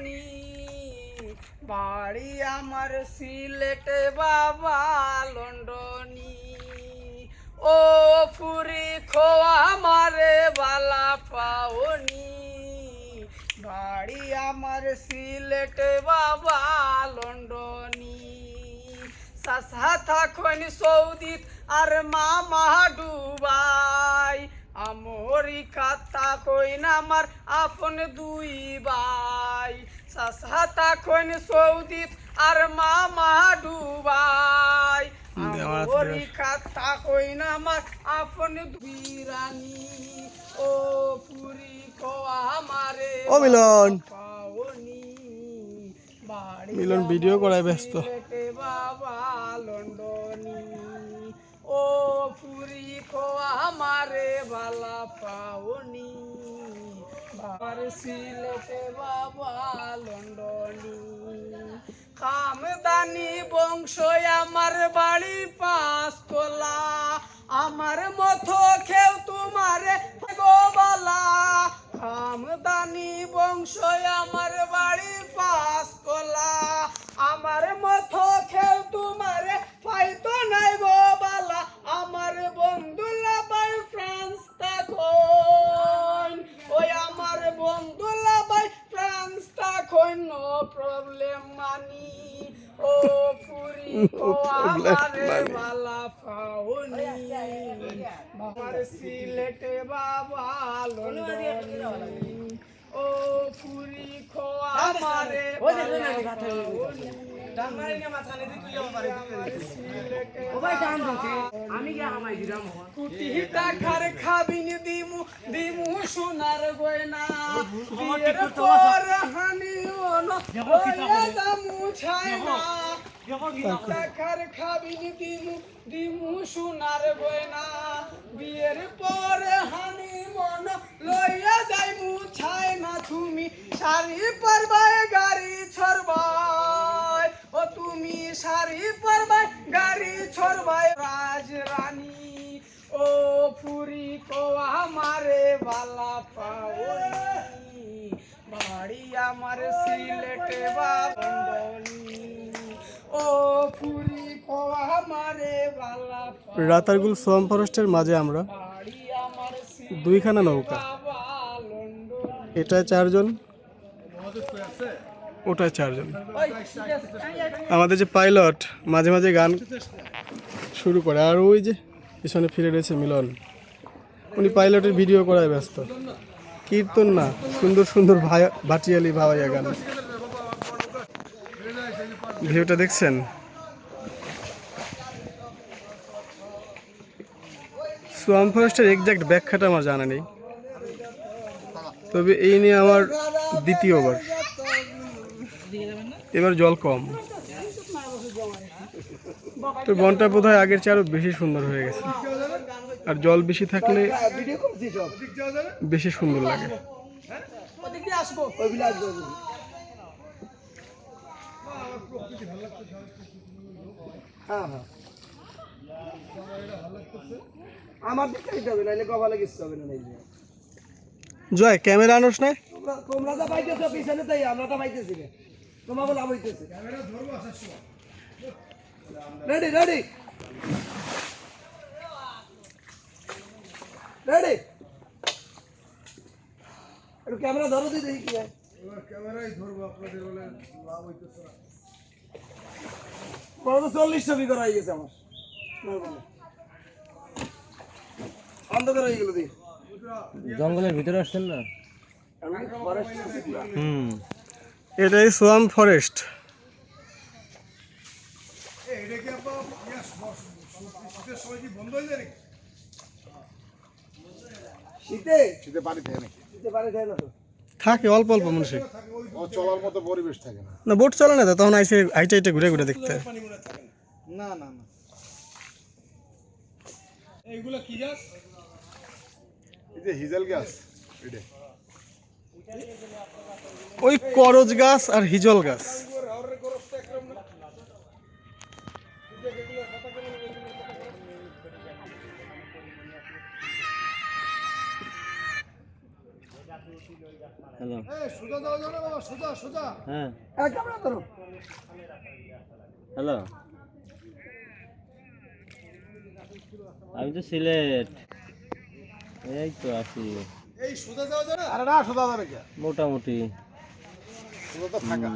লন্ডনী বাড়ি আমার সিলেটে বাবা লন্ডনী। ও ফুরি খোয়া মারে বালা পাওনি। বাড়ি আমার সিলেটে বাবা লন্ডনী। সাসা থাকুন সৌদিত আর মামা ডুবাই আমরিকা থাকুন আমার আপন দুই ভাই। সাসা থাকুন সৌদিত আর মামা ডুবাই। আমরিকা থাকুন আমার আপন দুই রানী ও পুরি কো আমারে ও মিলন। মিলন ভিডিও করায় ব্যস্ত। বাবা লন্ডনী। ও পুরি কো আমারে বালা পাওনি। বাবার সিলেটে বাবা লন্ডনি। কামদানি বংশ আমার বাড়ি পাঁচতলা। আমার মতো খেউ তোমার গোবালা কামদানি বংশ আমার প্রবলেম মানি ও পুরি ও আমারে বালা পাওনি বাবার সিলেটে বাবা লন্ডনী ও পুরি খো আমারে খাবিনি দিমু দিমু সোনার গয়না ছাইনা টাকার খাবিনি দিমু দিমু সোনার গয়না বিয়ের পর হানি মন লইয়া যাইমু ছাইনা তুমি শাড়ি পরবাই গাড়ি ছড়বাই ও তুমি শাড়ি পরবাই গাড়ি ছড়বাই রাজ রানী ও ফুরি কো আমারে বালা পাওনি বাড়ি আমার সিলেটে ও ফুরি আমারে রাতারগুল সোয়াম ফরেস্টের মাঝে আমরা। দুইখানা নৌকা। এটায় চারজন। ওটায় চারজন। আমাদের যে পাইলট মাঝে মাঝে গান শুরু করে আর ওই যে পিছনে ফিরে রয়েছে মিলন। উনি পাইলটের ভিডিও করায় ব্যস্ত। কীর্তন না, সুন্দর সুন্দর ভাই ভাটিয়ালি ভাওয়াইয়া গান। ভিউটা দেখছেন? সোয়াম ফরেস্টের এক্সাক্ট ব্যাখ্যাটা আমার জানা নেই। তবে এই নিয়ে আমার দ্বিতীয়বার। এবার জল কম। তো বনটা বোধ হয় আগের চেয়ে আরও বেশি সুন্দর হয়ে গেছে। আর জল বেশি থাকলে বেশি সুন্দর লাগে। হ্যাঁ হ্যাঁ আমার দিকে যেতে হবে নাহলে কপালে কিছু হবে না জয় ক্যামেরা আনোস না তোমরা তো পাইতেছো পিছনে তাই আমরা তো পাইতেছি তোমার বলে হইতেছে রেডি রেডি রেডি একটু ক্যামেরা ধরো দিই দেখি কি হয় বড় তো চল্লিশ ছবি করা হয়ে গেছে আমার অন্ধকার হয়ে গেল দিই জঙ্গলের ভিতরে আসছেন না হুম এটাই সোয়াম ফরেস্ট শীতে? শীতে পানি থাকে নাকি? শীতে না তো? থাকে অল্প অল্প মানুষের ও চলার মতো পরিবেশ থাকে না। না বোট চলে না তো তখন আইসে আইটা আইটা ঘুরে ঘুরে দেখতে। না না না। এইগুলো কি গাছ? এই যে হিজেল গাছ এটা ওই করজ গাছ আর হিজল গাছ। হ্যালো। এই সোজা যাও যাও বাবা সোজা সোজা। হ্যাঁ। এক ক্যামেরা ধরো। হ্যালো। আমি তো সিলেট। এই তো আছি। এই সোজা যাও যাও আরে না সোজা যাবে কে? মোটামুটি। সোজা তো ফাঁকা।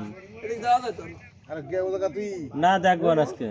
এদিক যাওয়া যায় তো? আরে কে ও তুই। না দেখব আজকে।